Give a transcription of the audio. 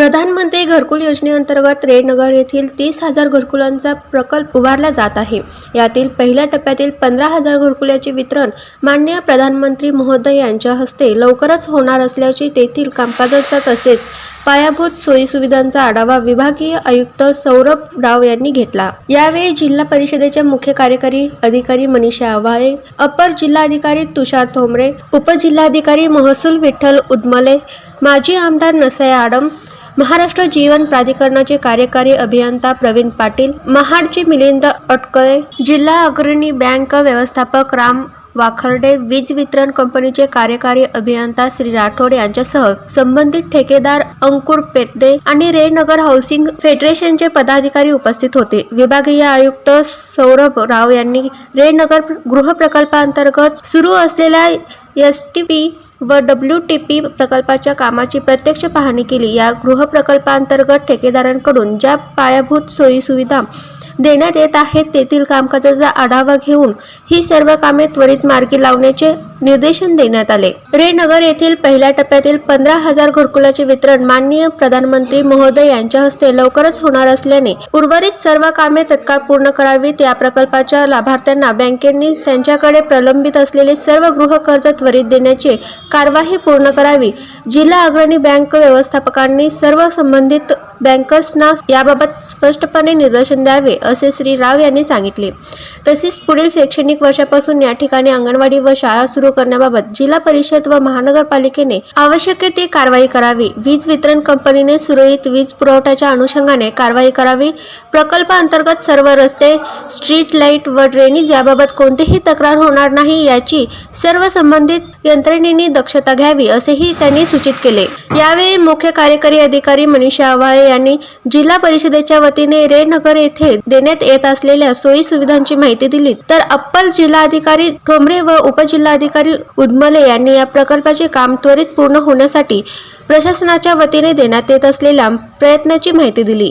प्रधानमंत्री घरकुल योजनेअंतर्गत रेडनगर येथील तीस हजार घरकुलांचा प्रकल्प उभारला जात आहे. यातील पहिल्या टप्प्यातील पंधरा हजार घरकुल्याचे वितरण माननीय प्रधानमंत्री महोदय यांच्या हस्ते लवकरच होणार असल्याचे तेथील कामकाजाचा तसेच पायाभूत सोयीसुविधांचा आढावा विभागीय आयुक्त सौरभ राव यांनी घेतला. यावेळी जिल्हा परिषदेच्या मुख्य कार्यकारी अधिकारी मनीषा आव्हाळे अपर जिल्हाधिकारी तुषार थोमरे उपजिल्हाधिकारी महसूल विठ्ठल उदमले माजी आमदार नसय आडम महाराष्ट्र जीवन प्राधिकरणाचे कार्यकारी अभियंता प्रवीण पाटील महाडचे मिलिंद अटकळे जिल्हा अग्रणी बँक व्यवस्थापक राम वाखर्डे वीज वितरण कंपनीचे कार्यकारी अभियंता श्री राठोड यांच्यासह संबंधित ठेकेदार अंकुर पेटदे आणि रेनगर हाऊसिंग फेडरेशनचे पदाधिकारी उपस्थित होते. विभागीय आयुक्त सौरभ राव यांनी रेनगर गृह प्रकल्पांतर्गत सुरू असलेल्या एस टी पी व डब्ल्यू टी पी प्रकल्पाच्या कामाची प्रत्यक्ष पाहणी केली. या गृहप्रकल्पांतर्गत ठेकेदारांकडून ज्या पायाभूत सोयीसुविधा देण्यात येत आहेत तेथील कामकाजाचा आढावा घेऊन ही सर्व कामे त्वरित मार्गी लावण्याचे निर्देशन देण्यात आले. रेनगर येथील पहिल्या टप्प्यातील पंधरा हजार घरकुलाचे वितरण माननीय प्रधानमंत्री महोदय यांच्या हस्ते लवकरच होणार असल्याने उर्वरित सर्व कामे तत्काळ पूर्ण करावीत. या प्रकल्पाच्या लाभार्थ्यांना बँकेंनी त्यांच्याकडे प्रलंबित असलेले सर्व गृह कर्ज त्वरित देण्याची कार्यवाही पूर्ण करावी. जिल्हा अग्रणी बँक व्यवस्थापकांनी सर्व संबंधित बँकर्सना याबाबत स्पष्टपणे निदर्शन द्यावे असे श्री राव यांनी सांगितले. तसेच पुढील शैक्षणिक वर्षापासून या ठिकाणी अंगणवाडी व शाळा सुरू करण्याबाबत जिल्हा परिषद व महानगरपालिकेने आवश्यक ती कारवाई करावी. वीज वितरण कंपनीने सुरळीत वीज पुरवठ्याच्या अनुषंगाने कारवाई करावी. प्रकल्पाअंतर्गत सर्व रस्ते स्ट्रीट लाइट व ड्रेनेज याबाबत कोणतीही तक्रार होणार नाही याची सर्व संबंधित यंत्रणेने दक्षता घ्यावी असेही त्यांनी सूचित केले. यावेळी मुख्य कार्यकारी अधिकारी मनीषा आव्हाळे यांनी जिल्हा परिषदेच्या वतीने रेडनगर येथे देण्यात येत असलेल्या सोयी सुविधांची माहिती दिली. तर अप्पर जिल्हाधिकारी ठोंबरे व उपजिल्हाधिकारी उदमले यांनी या प्रकल्पाचे काम त्वरित पूर्ण होण्यासाठी प्रशासनाच्या वतीने देण्यात येत असलेल्या प्रयत्नाची माहिती दिली.